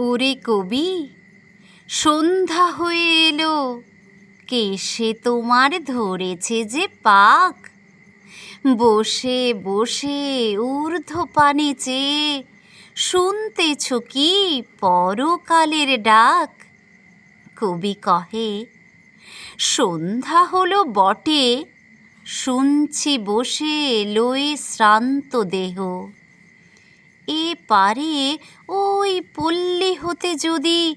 ওরে কবি, সন্ধ্যা হয়ে এলো। কেশে তোমার ধরেছে যে পাক, বসে বসে ঊর্ধ্ব পানে চেয়ে শুনতেছ কি পরকালের ডাক। কবি কহে, সন্ধ্যা হলো বটে, শুনছি বসে লয়ে শ্রান্ত দেহ। এ পারে ওই পল্লী হতে যদি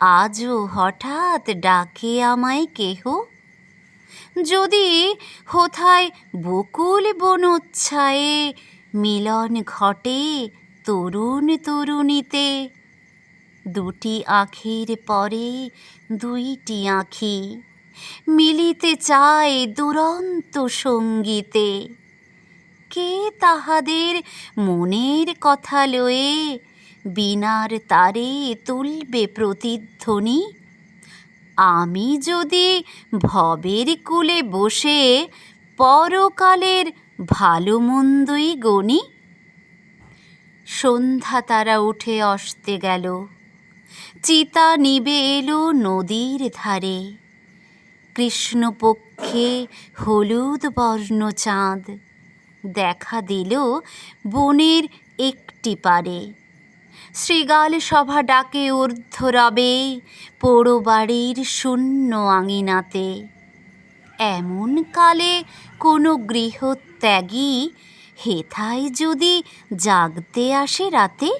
আজও হঠাৎ ডাকে আমায় কেহ? যদি হোথায় বকুল বনোচ্ছায়ে মিলন ঘটে তরুণ তরুণীতে, দুটি আখির পরে দুইটি আঁখি মিলিতে চায় দুরন্ত সঙ্গীতে। কে তাহাদের মনের কথা লয়ে? বিনার তারে তুলবে প্রতিধ্বনি? আমি যদি ভবের কূলে বসে পরকালের ভালো মন্দই গণি? সন্ধ্যা তারা উঠে আসতে গেল। চিতা নিবে এলো নদীর ধারে। কৃষ্ণপক্ষে হলুদ বর্ণ চাঁদ। দেখা দিল বনের একটি পারে। শৃগাল সভা ডাকে ঊর্ধ্বরবে পোড়ো বাড়ির শূন্য আঙিনাতে। এমন কালে কোনো গৃহত্যাগী হেথায় যদি জাগতে আসে রাতে?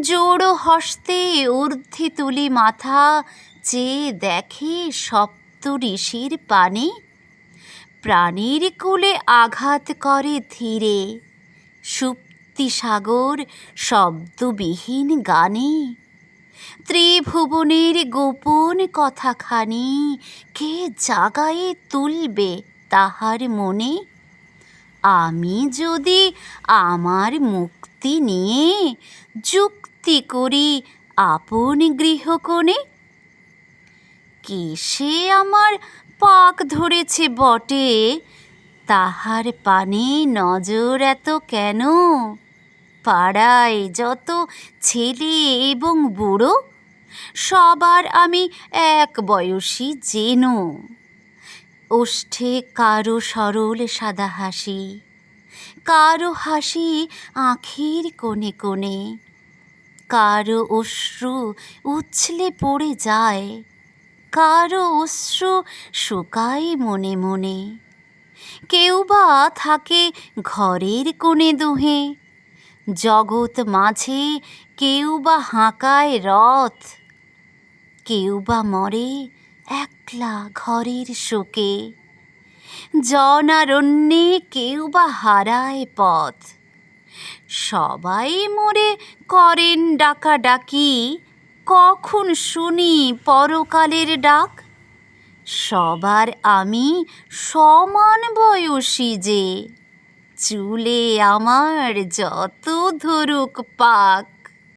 জোড়ো হস্তে ঊর্ধ্বে তুলি মাথা চেয়ে দেখে সপ্ত ঋষির পানে প্রাণীর কুলে আঘাত করে ধীরে। সুপ্তি সাগর শব্দবিহীন গানে। ত্রিভুবনের গোপন কথাখানি কে জাগায়ে তুলবে তাহার মনে? আমি যদি আমার মুক্তি নিয়ে যুক্তি করি আপন গৃহকোণে কেশে আমার পাক ধরেছে বটে। তাহার পানে নজর এত কেন? পাড়ায় যত ছেলে এবং বুড়ো, সবার আমি এক বয়সী যেন ওষ্ঠে কারও সরল সাদা হাসি, কারও হাসি আখির কোণে কোণে, কারও অশ্রু উছলে পড়ে যায় কারও অশ্রু শুকায় মনে মনে। কেউ বা থাকে ঘরের কোণে দুহে। জগৎ মাঝে কেউ বা হাঁকায় রথ। কেউ বা মরে একলা ঘরের শোকে। জনারণ্যে কেউ বা হারায় পথ। সবাই মরে করেন ডাকাডাকি। কখন শুনি পরকালের ডাক? সবার আমি সমান বয়সী যে চুলে আমার যত ধরুক পাক।